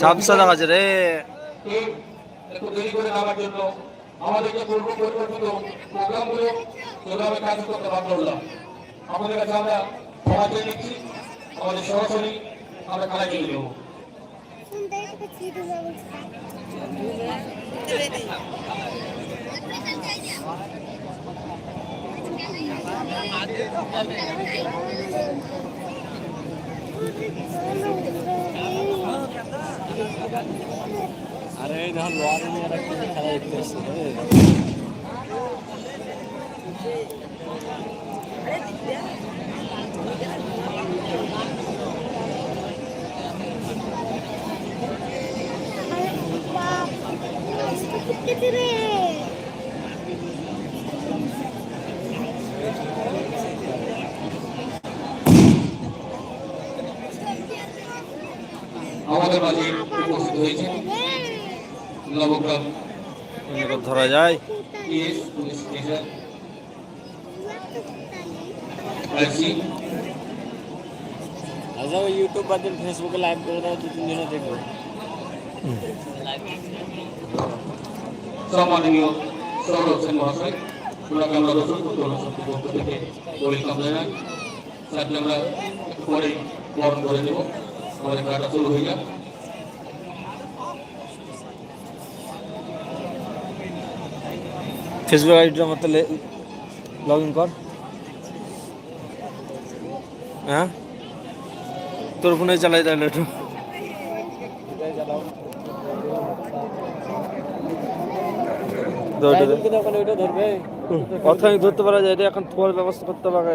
ঝাপসা দেখাচ্ছে রে। একটু দেরি করে নামার জন্য আমাদেরকে পূর্ব পরিকল্পিত প্রোগ্রামগুলো সেভাবে কাজ করতে বাধ্য হলাম। আমাদের কাছে আমরা ক্ষমা চেয়ে নিচ্ছি আমাদের সরাসরি আমরা খেলা চলে যাব। আরে যখন লোয়ারে নিয়ে একটা খেলা দেখতে আসছে উপস্থিত হয়েছেন নবগ্রাম ধরা যায়। PS police station. আইসি আচ্ছা ওই ইউটিউব বাদ দিন ফেসবুকে লাইভ করে দাও দু তিন দিনে দেখব। সম্মাননীয় সৌরভ সেন মহাশয় আমরা রসুন জনশক্তি পক্ষ থেকে ওয়েলকাম জানাই তাকে আমরা পরে বরণ করে দেবো আমাদের খেলাটা শুরু হয়ে যাক। ফেসবুক আইডিটা আমার লগ ইন কর। হ্যাঁ? তোর ফোনে চালাই তাহলে একটু। অর্থায় ধরতে পারা যায়, এটা এখন তোমার ব্যবস্থা করতে পারে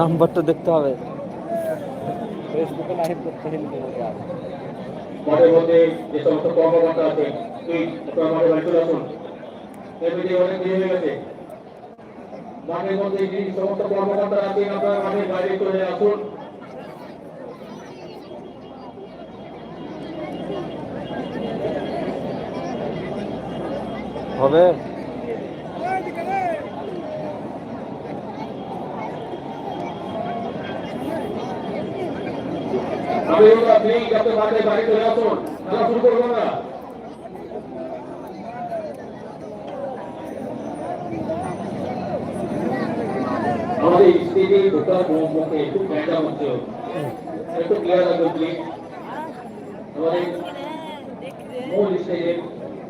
নাম্বারটা দেখতে হবে। ফেসবুকে লাইভ করতে হিন্দি মাঠের মধ্যে যে সমস্ত কর্মকর্তা আছে তুই আপনার বাড়ি চলে আসুন। এমনিতে অনেক দেরি হয়ে গেছে। মাঠের মধ্যে যে সমস্ত কর্মকর্তা আছে আপনার মাঠের বাইরে চলে আসুন। হবে? আমি আপনি যাতে মাঠের বাইরে চলে আসুন খেলা শুরু করব না আমাদের স্টেজে ঢোকার মুখে একটু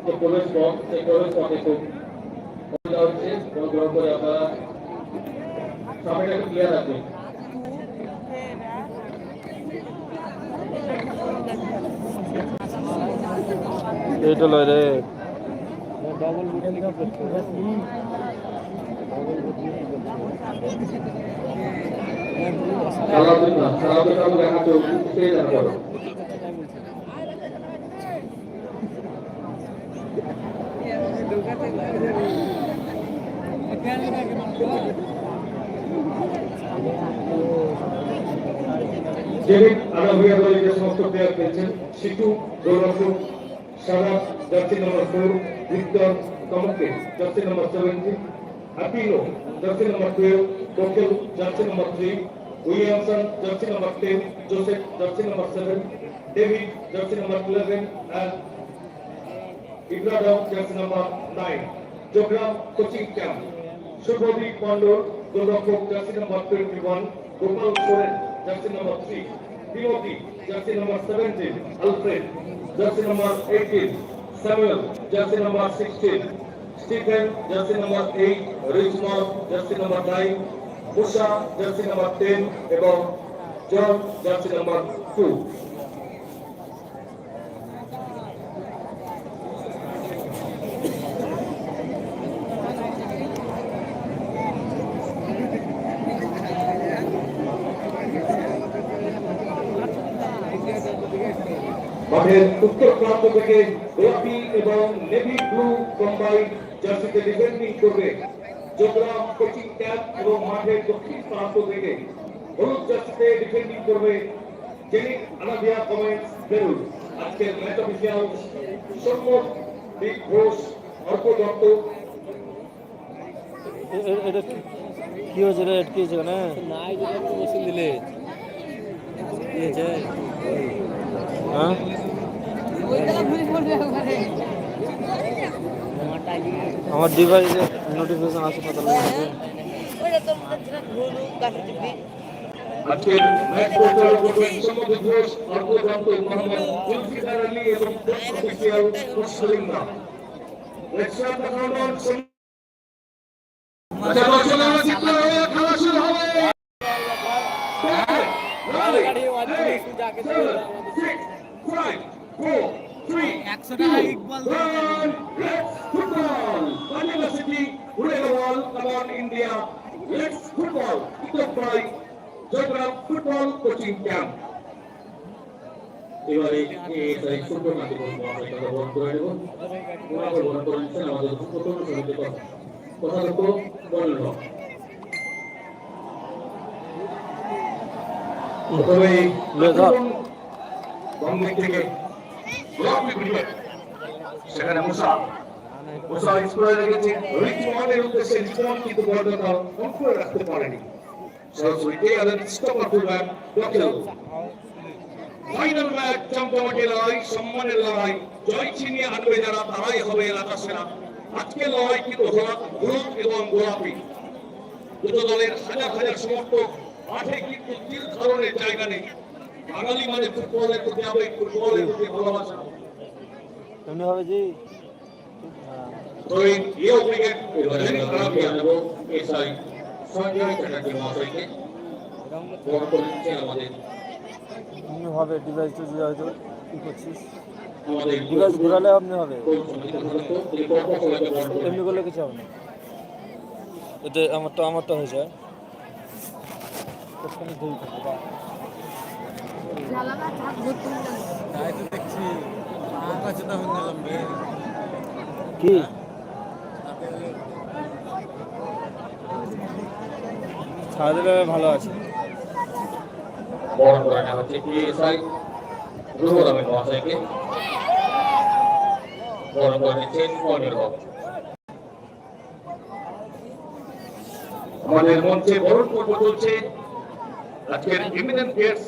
যে প্রবেশ পথ সেই প্রবেশ পথে খুব অসুবিধা হচ্ছে ক্লিয়ার রাখবেন এইটা লয় রে। ডেভিড প্লেয়ার খেলছেন। সিটু গোলরক্ষক Saraf jersey number four Victor কমকে jersey number seventeen Apino, jersey number 12, Kokel, jersey number 3, Williamson, jersey number 10, Joseph, jersey number 7, David, jersey number 11, and Ibrahim, jersey number 9. Jogram coaching camp. Shubhodip Pandor, Golokok, jersey number 21, Gopal Soren, jersey number 3, Timothy, jersey number 17, Alfred, jersey number 18, Samuel, jersey number 16, Stephen, jersey number 8, Richmond, jersey number 9, Musha, jersey number 10 এবং John, jersey number two মাঠের উত্তর প্রান্ত থেকে গোলাপি এবং navy blue combine জার্সিতে defending করবে যোগরাম কোচিং ক্যাম্প এবং মাঠের দক্ষিণ প্রান্ত থেকে হলুদ জার্সিতে ডিফেন্ডিং করবে জেনিক আনাদিয়া কমেন্টস বেরুল আজকের ম্যাচ অফিসিয়াল সম্মত বিগ ঘোষ অর্ক দত্ত। এ- এ- এটা কি- কি হয়েছে রে? কি হয়েছে মানে নাই যেটা একটু বসে দিলে। দিয়েছে হ্যাঁ? আমার ডিভাইসে নোটিফিকেশন আসে করে শুধু যাকে seven, six, five, four, three, two, one. Let's football. Uregawal, come on India. Let's football. Pick by Jogram Football Coaching Camp. এবারে এই ফুটবল মাঠে আমরা কথা বন্ধ করে দেবো ওনাকে বন্ধ করে দিচ্ছেন আমাদের প্রথম সমিতি কথা কথা বলল প্রথমে লে ধর। বঙ্গ থেকে সেখানে মুসা মুসা স্কোরে লেগেছে। রিচমন্ডের উদ্দেশ্যে রিচমন্ড কিন্তু বলটা কন্ট্রোল রাখতে পারেনি। এবং গোলাপি। দুটো দলের হাজার মাঠে কিন্তু তিল ধরনের জায়গা নেই। বাঙালি মানে ফুটবলের প্রতি আবেগ ফুটবলের প্রতি ভালোবাসা। এমনি হবে জি? খারাপ হয়ে যাব সঞ্জয় মহাশয়কে। আমাদের। এমনি হবে হয়তো কি করছিস? ডিভাইস ঘোরালে এমনি হবে। এমনি করলে কিছু হবে না। এতে হয়ে যায় তো আমার তো হয়ে রে কি? ছাড়া দিলে ভালো আছে। বড় মহাশয়কে। করে নিচ্ছেন আমাদের মঞ্চে বরণ পর্ব চলছে আজকের ইমিনেন্ট গেস্ট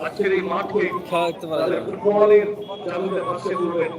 আজকের এই মাঠে খেলা দেখতে পারা তাদের যাবে ফুটবলের জাদুতে ভাসে তুলবেন।